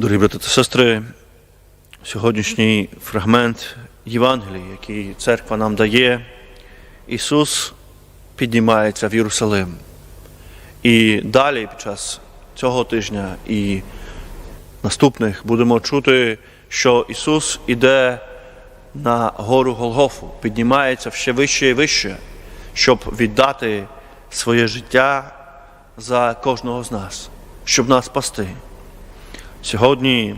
Дорогі брати та сестри, сьогоднішній фрагмент Євангелії, який церква нам дає, Ісус піднімається в Єрусалим. І далі під час цього тижня і наступних будемо чути, що Ісус іде на гору Голгофу, піднімається ще вище і вище, щоб віддати своє життя за кожного з нас, щоб нас спасти. Сьогодні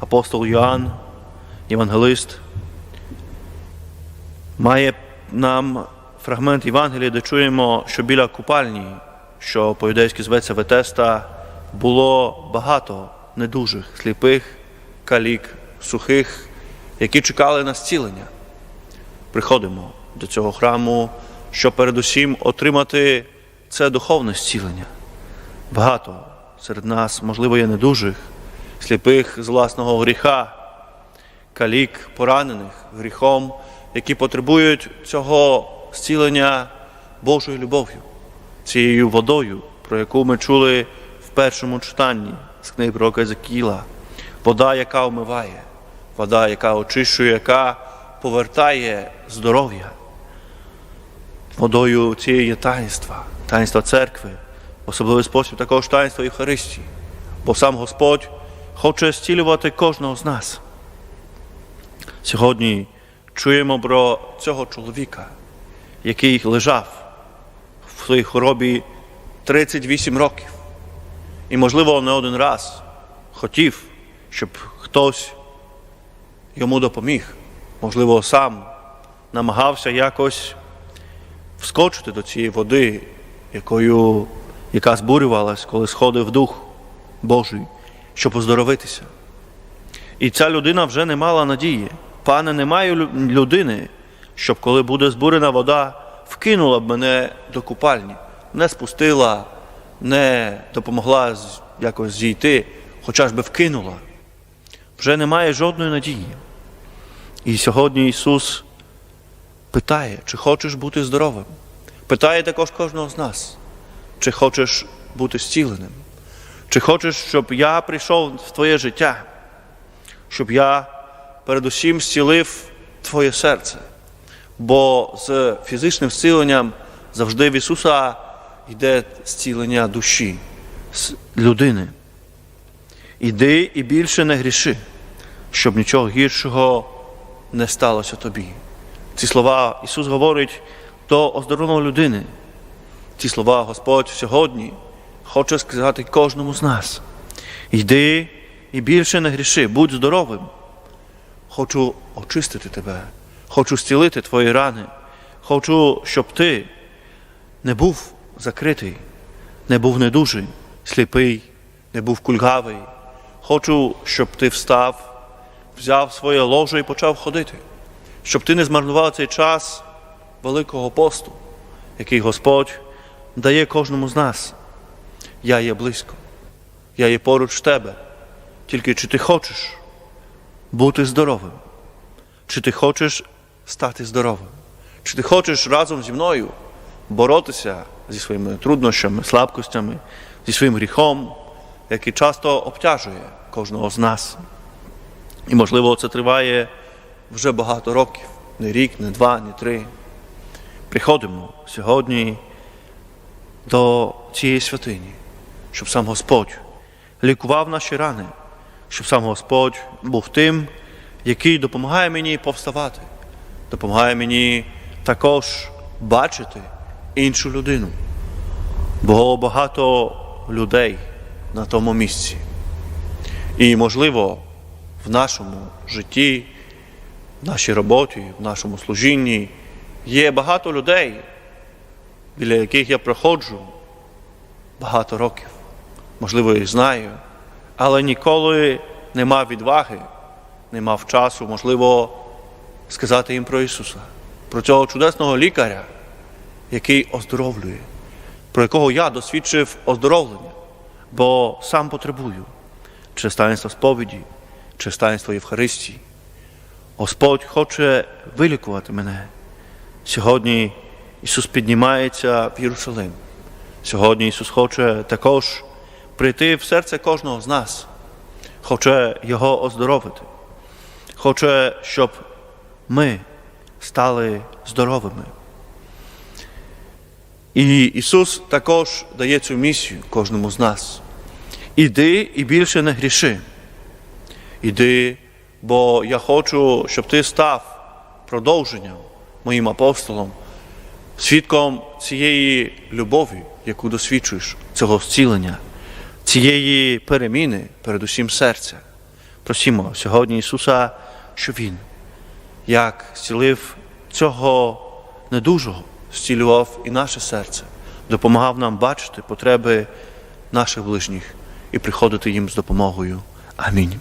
апостол Йоанн, євангелист, має нам фрагмент Євангелія, де чуємо, що біля купальні, що по-юдейськи зветься Ветеста, було багато недужих, сліпих, калік, сухих, які чекали на зцілення. Приходимо до цього храму, щоб передусім отримати це духовне зцілення. Багато серед нас, можливо, є недужих, сліпих з власного гріха, калік, поранених гріхом, які потребують цього зцілення Божою любов'ю, цією водою, про яку ми чули в першому читанні з книги пророка Езекіла. Вода, яка омиває, вода, яка очищує, яка повертає здоров'я. Водою цієї є таїнства, таїнства церкви, особливий спосіб також таїнства Євхаристії. Бо сам Господь хоче зцілювати кожного з нас. Сьогодні чуємо про цього чоловіка, який лежав в своїй хворобі 38 років. І, можливо, не один раз хотів, щоб хтось йому допоміг. Можливо, сам намагався якось вскочити до цієї води, якою, яка збурювалась, коли сходив дух Божий, щоб оздоровитися. І ця людина вже не мала надії. Пане, немає людини, щоб коли буде збурена вода, вкинула б мене до купальні, не спустила, не допомогла якось зійти, хоча ж би вкинула. Вже немає жодної надії. І сьогодні Ісус питає, чи хочеш бути здоровим. Питає також кожного з нас, чи хочеш бути зціленим, чи хочеш, щоб я прийшов в твоє життя, щоб я передусім зцілив твоє серце. Бо з фізичним зціленням завжди в Ісуса йде зцілення душі, людини. Іди і більше не гріши, щоб нічого гіршого не сталося тобі. Ці слова Ісус говорить до оздоровленої людини. Ці слова Господь сьогодні хоче сказати кожному з нас. Йди і більше не гріши, будь здоровим. Хочу очистити тебе, хочу зцілити твої рани, хочу, щоб ти не був закритий, не був недужий, сліпий, не був кульгавий. Хочу, щоб ти встав, взяв своє ложе і почав ходити, щоб ти не змарнував цей час Великого посту, який Господь дає кожному з нас. Я є близько, я є поруч тебе. Тільки чи ти хочеш бути здоровим? Чи ти хочеш стати здоровим? Чи ти хочеш разом зі мною боротися зі своїми труднощами, слабкостями, зі своїм гріхом, який часто обтяжує кожного з нас? І, можливо, це триває вже багато років, не рік, не два, не три. Приходимо сьогодні до цієї святині, щоб сам Господь лікував наші рани, щоб сам Господь був тим, який допомагає мені повставати, допомагає мені також бачити іншу людину. Бо багато людей на тому місці. І, можливо, в нашому житті, в нашій роботі, в нашому служінні є багато людей, біля яких я проходжу багато років. Можливо, їх знаю, але ніколи не мав відваги, не мав часу, можливо, сказати їм про Ісуса, про цього чудесного лікаря, який оздоровлює, про якого я досвідчив оздоровлення, бо сам потребую через таїнство сповіді, через таїнство Євхаристії. Господь хоче вилікувати мене. Сьогодні Ісус піднімається в Єрусалим. Сьогодні Ісус хоче також прийти в серце кожного з нас. хоче Його оздоровити, хоче, щоб ми стали здоровими. І Ісус також дає цю місію кожному з нас. Іди і більше не гріши. Іди, бо я хочу, щоб ти став продовженням моїм апостолом, свідком цієї любові, яку досвідчуєш, цього зцілення, цієї переміни, передусім серця. Просімо сьогодні Ісуса, що Він, як зцілив цього недужого, зцілював і наше серце, допомагав нам бачити потреби наших ближніх і приходити їм з допомогою. Амінь.